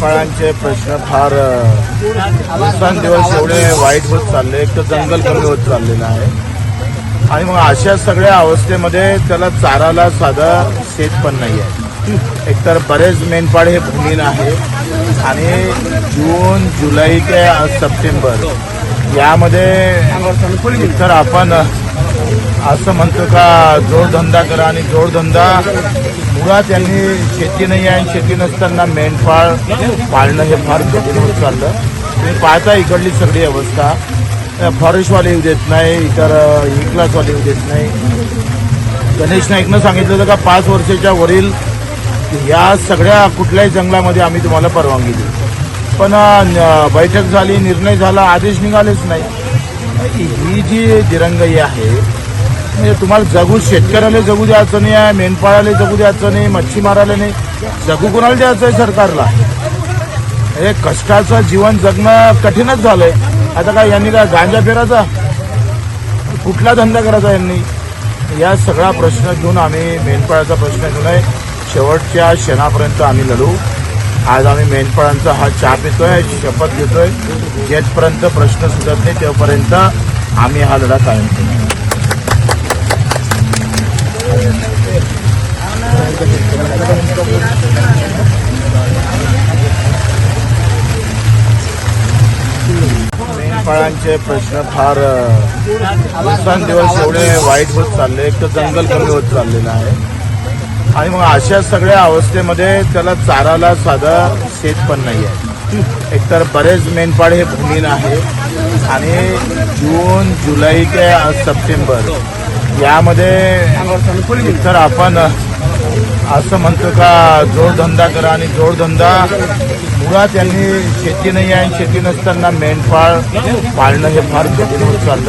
फळांचे प्रश्न फार दिवसांदिवस एवढे वाईट होत चालले एक तर जंगल कमी होत चाललेलं आहे. आणि मग अशा सगळ्या अवस्थेमध्ये त्याला चाराला साधा शेत पण नाही आहे एकतर बरेच मेनपाड हे भूमीन आहे. आणि जून जुलै ते सप्टेंबर यामध्ये एकतर आपण असं म्हणतो का जोडधंदा करा आणि जोडधंदा मुळात यांनी शेती नाही आहे आणि शेती नसताना मेंढपाळ पाळणं हे फार कठीण होत चाललं. तुम्ही पाहता इकडली सगळी अवस्था. फॉरेस्टवाले येऊ देत नाही इतर ई येऊ देत नाही. गणेश नाईकनं सांगितलं होतं का पाच वर्षाच्या वरील या सगळ्या कुठल्याही जंगलामध्ये आम्ही तुम्हाला परवानगी देऊ. पण बैठक झाली निर्णय झाला आदेश निघालेच नाही. ही जी दिरंगाई आहे म्हणजे तुम्हाला जगू शेतकऱ्याला जगू द्यायचं नाही आहे मेंढपाळाला जगू द्यायचं नाही मच्छीमाराला नाही. जगू कोणाला द्यायचं आहे सरकारला? हे कष्टाचं जीवन जगणं कठीणच झालंय. आता काय यांनी काय गांजा फेरायचा कुठला धंदा करायचा यांनी? या सगळा प्रश्न घेऊन आम्ही मेंढपाळाचा प्रश्न घेऊन आहे. शेवटच्या क्षणापर्यंत आम्ही लढू. आज आम्ही मेंढपाळांचा हा चहा पितोय शपथ घेतोय. जेथपर्यंत प्रश्न सुटत नाही तेव्हापर्यंत आम्ही हा लढा कायम ठेवू. फळांचे प्रश्न फार दिवसांदिवस दिवस एवढे वाईट होत चालले एक तर जंगल कमी होत चाललेलं आहे. आणि मग अशा सगळ्या अवस्थेमध्ये त्याला चाराला साधा शेत पण नाही आहे एकतर बरेच मेनपाड हे भूमीन आहे. आणि जून जुलै ते सप्टेंबर यामध्ये एकतर आपण असं म्हणतो का जोडधंदा करा आणि जोडधंदा मुळात त्यांनी शेती नाही आहे आणि शेती नसताना मेंढपाळ पाळणं हे फार कठीण होत चाललं.